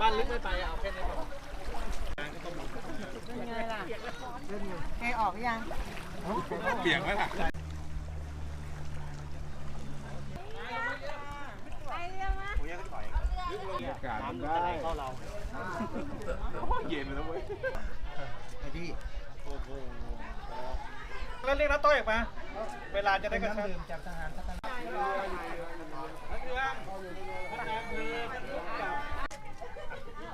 บ้านลึกไม่ไปเอาแค่นี้พอเป็นไงล่ะแกออกยัง เปียกไหมล่ะการมันได้เข้าเราเย็นแล้วเว้ยไอ้พี่โอ้โห แล้วเรียกน้าต้อยออกมา เวลาจะได้กระชับจากทหารพัฒนา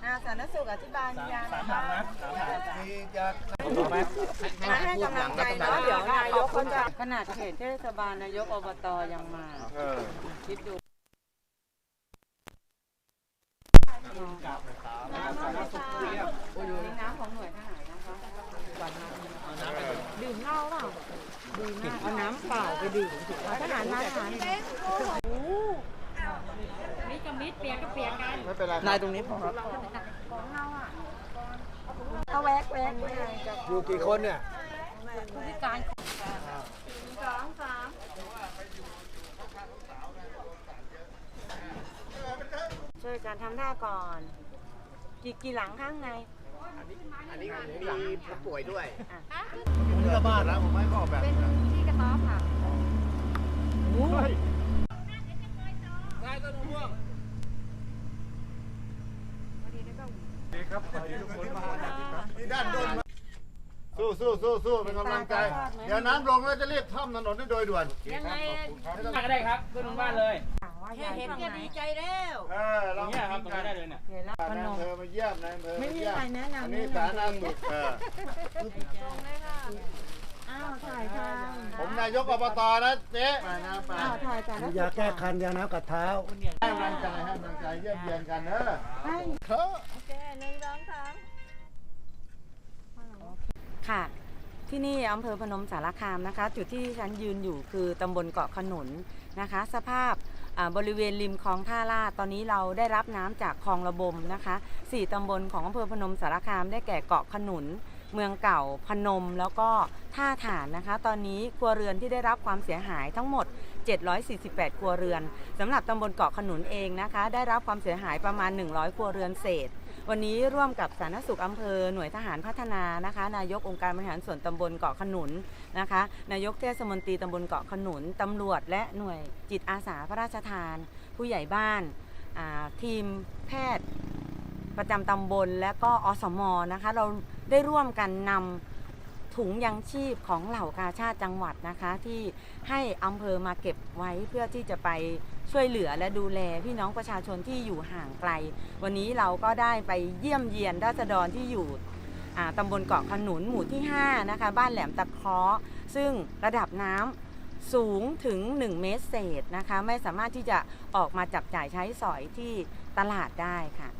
อาสาธารณสุขอธิบายยังสามถามนะสามถามมีจากถูกไหมมาให้กำลังใจเนาะเดี๋ยวนายกเขาจะขนาดเขตเทศบาลนายกอบตยังมาเออคิดดูนี่น้ำของหน่วยทหารนะคะ ดื่มเหล้าเปล่าดื่มมากเอาน้ำเปล่าไปดื่มเอาทหารมาทหารมิดกับมิดเปียกก็เปียกกันไม่เป็นไรนายตรงนี้พอครับเขาแวกแวกไม่ได้จะอยู่กี่คนเนี่ยผู้พิการช่วยกันทำท่าก่อน กี่กี่หลังข้างใน อันนี้มีผู้ป่วยด้วยอะนี่ก็บ้านแล้วผมไม่ก็ออกแบบเป็นที่กระต๊อบค่ะนี่ด้านบนสู้สู้สู้สู้เป็นกำลังใจเดี๋ยวน้ำลงแล้วจะเรียกท่อมถนนให้โดยด่วนยังไงมาก็ได้ครับขึ้นบนบ้านเลยแค่เห็นก็ดีใจเออ พนายนมอำเภอมาเยี่ยมนายอำเภอไม่มีเยี่ยอะไรแนะนำอันนี้สาธารณสุขเอออ้าวถ่ายทางผมนายกอบตนะเจ๊ไปนะไปอ้าวถ่ายจากยาแก้คันยาน้ำกัดเท้าให้กำลังใจให้กำลังใจเยี่ยมเยียนกันเนอะให้เถอะค่ะ ที่นี่อำเภอพนมสารคามนะคะ จุดที่ฉันยืนอยู่คือตำบลเกาะขนุนนะคะ สภาพบริเวณริมคลองท่าลาดตอนนี้เราได้รับน้ำจากคลองระบมนะคะสี่ตำบลของอำเภอพนมสารคามได้แก่เกาะขนุน เมืองเก่าพนมแล้วก็ท่าฐานนะคะ ตอนนี้ครัวเรือนที่ได้รับความเสียหายทั้งหมด 748 ครัวเรือนสำหรับตำบลเกาะขนุนเองนะคะ ได้รับความเสียหายประมาณ 100 ครัวเรือนเศษ วันนี้ร่วมกับสาธารณสุขอำเภอหน่วยทหารพัฒนานะคะ นายกองค์การบริหารส่วนตำบลเกาะขนุนนะคะ นายกเทศมนตรีตำบลเกาะขนุนตำรวจ และหน่วยจิตอาสาพระราชทาน ผู้ใหญ่บ้านาทีมแพทย์ประจำตำบลและก็อสมนะคะ เราได้ร่วมกันนำ ถุงยังชีพของเหล่ากาชาติจังหวัดนะคะ ที่ให้อำเภอมาเก็บไว้เพื่อที่จะไปช่วยเหลือและดูแลพี่น้องประชาชนที่อยู่ห่างไกล วันนี้เราก็ได้ไปเยี่ยมเยียนราษฎรที่อยู่อ่าตำบลเกาะขนุนหมู่ที่ 5 นะคะ บ้านแหลมตะเคราะห์ซึ่งระดับน้ำสูงถึง 1 เมตรเศษนะคะ ไม่สามารถที่จะออกมาจับจ่ายใช้สอยที่ตลาดได้ค่ะ